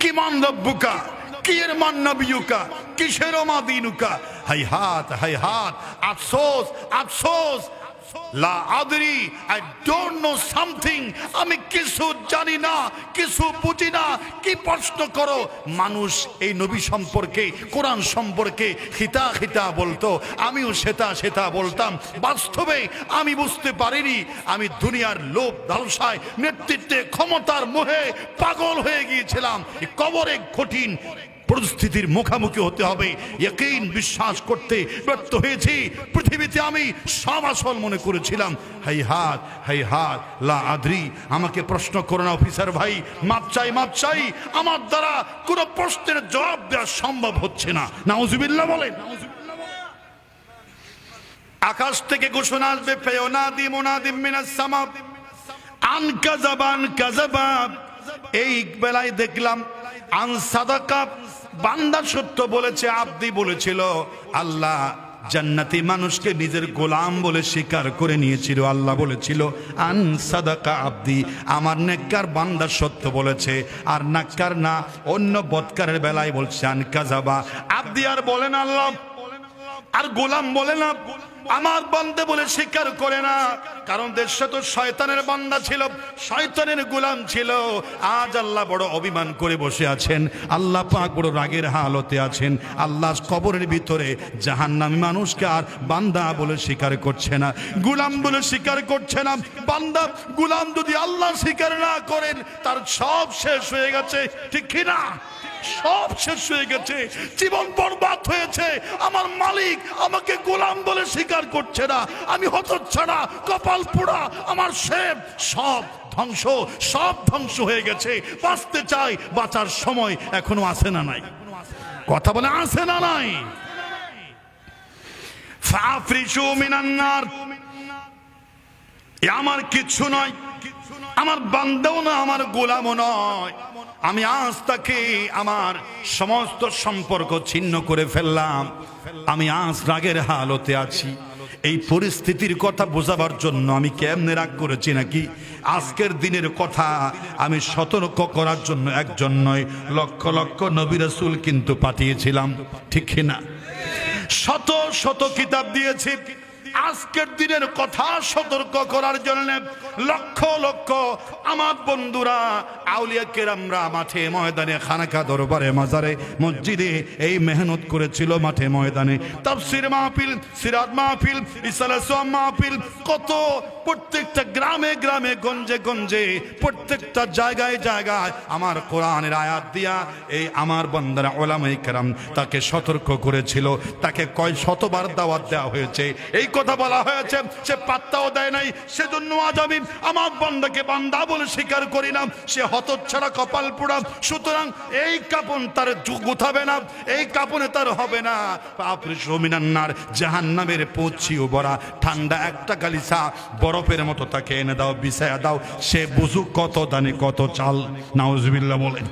কি মান রব্বুকা? কিয়ের মান নবিয়ুকা? কিসের মা দিনুকা? হাই হাত হাই হাত। আফসোস আফসোস। লা আদরি আই ডোন্ট নো সামথিং আমি কিছু জানি না, কিছু বুঝি না, কি প্রশ্ন করো? মানুষ এই নবী সম্পর্কে, কোরআন সম্পর্কে খিতা খিতা বলতো, আমিও সেতা সেতা বলতাম। বাস্তবে আমি বুঝতে পারিনি, আমি দুনিয়ার লোভ লালসায় নেতৃত্বে ক্ষমতার মোহে পাগল হয়ে গিয়েছিলাম। কবরে কঠিন পরিস্থিতির মুখোমুখি হতে হবে। একইন বিশ্বাস করতে ব্যর্থ হয়েছি। পৃথিবীতে আমি সব আসল মনে করেছিলাম। হাই হাত হাই হাত, লা আদ্রি। আমাকে প্রশ্ন করো না, অফিসার ভাই। মাপ চাই মাপ চাই। আমার দ্বারা কোনো প্রশ্নের জবাব দেওয়া সম্ভব হচ্ছে না। নাউজুবিল্লাহ বলেন। আকাশ থেকে ঘোষণা আসবে পেয়নাদি মোনাদিম মিনাস সামা আন কাজাবান কাজাবাব এই বেলায় দেখলাম বান্দা সত্য বলেছে, আব্দি বলেছিল, আল্লাহ জান্নাতি মানুষকে নিজের গোলাম বলে স্বীকার করে নিয়েছিল, আল্লাহ বলেছিল, আন সাদাকা আব্দি, আমার নেককার বান্দা সত্য বলেছে, আর নাক্কার না, অন্য বৎকারের বেলায় বলছে, আন কাজাবা। আব্দি আর বলেন আল্লাহ, আর গোলাম বলে না। আমার বান্দে বলে স্বীকার করে না। কারণ দেশে তো শয়তানের বান্দা ছিল, শয়তানের গোলাম ছিল। আজ আল্লাহ বড় অভিমান করে বসে আছেন। আল্লাহ পাক বড় রাগের হালতে আছেন। আল্লাহ কবরের ভিতরে জাহান্নামী মানুষকে আর বান্দা বলে স্বীকার করছে না। গুলাম বলে স্বীকার করছে না। বান্দা গুলাম যদি আল্লাহ স্বীকার না করেন, তার সব শেষ হয়ে গেছে। ঠিক কিনা সব শেষ হয়ে গেছে। জীবন বরবাদ হয়েছে। আমার মালিক আমাকে গোলাম বলে স্বীকার করছে না। আমি হতচ্ছাড়া কপাল পোড়া আমার সেব, সব ধ্বংস সব ধ্বংস হয়ে গেছে। বাঁচতে চাই, বাঁচার সময় এখনও আসে না নাই। কথা বলে আসে না নাই? আমার কিচ্ছু নয়। আমার বান্দাও না, আমার গোলামও নয়। আমি আজ তাকে আমার সমস্ত সম্পর্ক ছিন্ন করে ফেললাম। আমি আজ রাগের হালতে আছি। এই পরিস্থিতির কথা বোঝাবার জন্য আমি কেমনে রাগ করেছি নাকি? আজকের দিনের কথা আমি সতর্ক করার জন্য একজন নয়, লক্ষ লক্ষ নবী রাসূল কিন্তু পাঠিয়েছিলাম। ঠিক না? শত শত কিতাব দিয়েছি। আজকের দিনের কথা সতর্ক করার জন্য লক্ষ লক্ষ আমার বন্ধুরা আউলিয়া মাঠে ময়দানে খানাকা দরবারে, মাজারে, মসজিদে এই মেহনত করেছিল মাঠে ময়দানে। তাফসির মাহফিল, সিরাত মাহফিল ইসালাম মাহফিল, কত প্রত্যেকটা গ্রামে গ্রামে, গঞ্জে গঞ্জে, প্রত্যেকটা জায়গায় জায়গায় আমার কোরআনের আয়াত দিয়া এই আমার বন্দারা ওলামাই কেরাম তাকে সতর্ক করেছিল। তাকে কয় শতবার দাওয়াত দেওয়া হয়েছে। এই কথা বলা হয়েছে, সে পাত্তাও দেয় নাই। সেজন্য আজ আমি আমার বন্দাকে বান্দা বলে স্বীকার করি না। সে হতচ্ছাড়া কপাল পোড়া। সুতরাং এই কাপন তার গুথাবে না, এই কাপনে তার হবে না। আপনি সমিনান্নার জাহান নামের পচিও বড়া, ঠান্ডা একটা গালিসা বরফের মতো তাকে এনে দাও, বিছায়া দাও। সে বুঝুক কত দানে কত চাল। নাউজবিল্লা বলেন।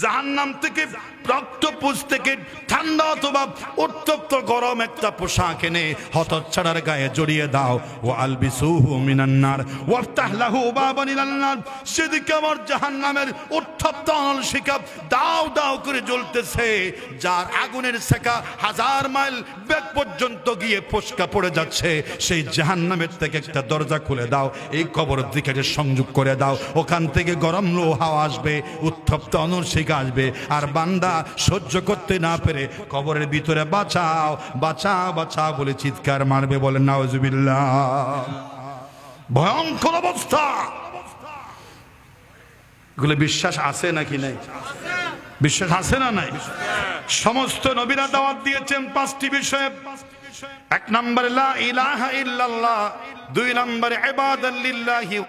জাহান্নাম থেকে রক্তপুষ থেকে ঠান্ডা অথবা উত্তপ্ত গরম একটা পোশাক এনে হতচ্ছাড়ার গায়ে জড়িয়ে দাও। ও আলবিসুহু মিনান্নার। ওয়াফতাহলাহু বাবান ইলান্নার। সেদিকে আমার জাহান্নামের উত্তপ্ত অনল শিকাব দাও দাও করে জ্বলতেছে। যার আগুনের শেখা হাজার মাইল বেগ পর্যন্ত গিয়ে ফসকা পড়ে যাচ্ছে। সেই জাহান্নামের থেকে একটা দরজা খুলে দাও। এই কবরের দিকে সংযোগ করে দাও। ওখান থেকে গরম লো হাওয়া আসবে উত্তপ্ত অনর্শিকা আসবে। আর বান্দা সহ্য করতে না পেরে কবরের ভিতরে বাঁচাও বাঁচাও বাঁচাও বলে চিৎকার মারবে বলে নাওজুবিল্লাহ ভয়ঙ্কর অবস্থা। এগুলো বিশ্বাস আছে নাকি নাই? বিশ্বাস আছে না নাই? সমস্ত নবীরা দাওয়াত দিয়েছেন পাঁচটি বিষয়ে। এক নম্বরে দুই নম্বরে ইবাদাল্লিল্লাহি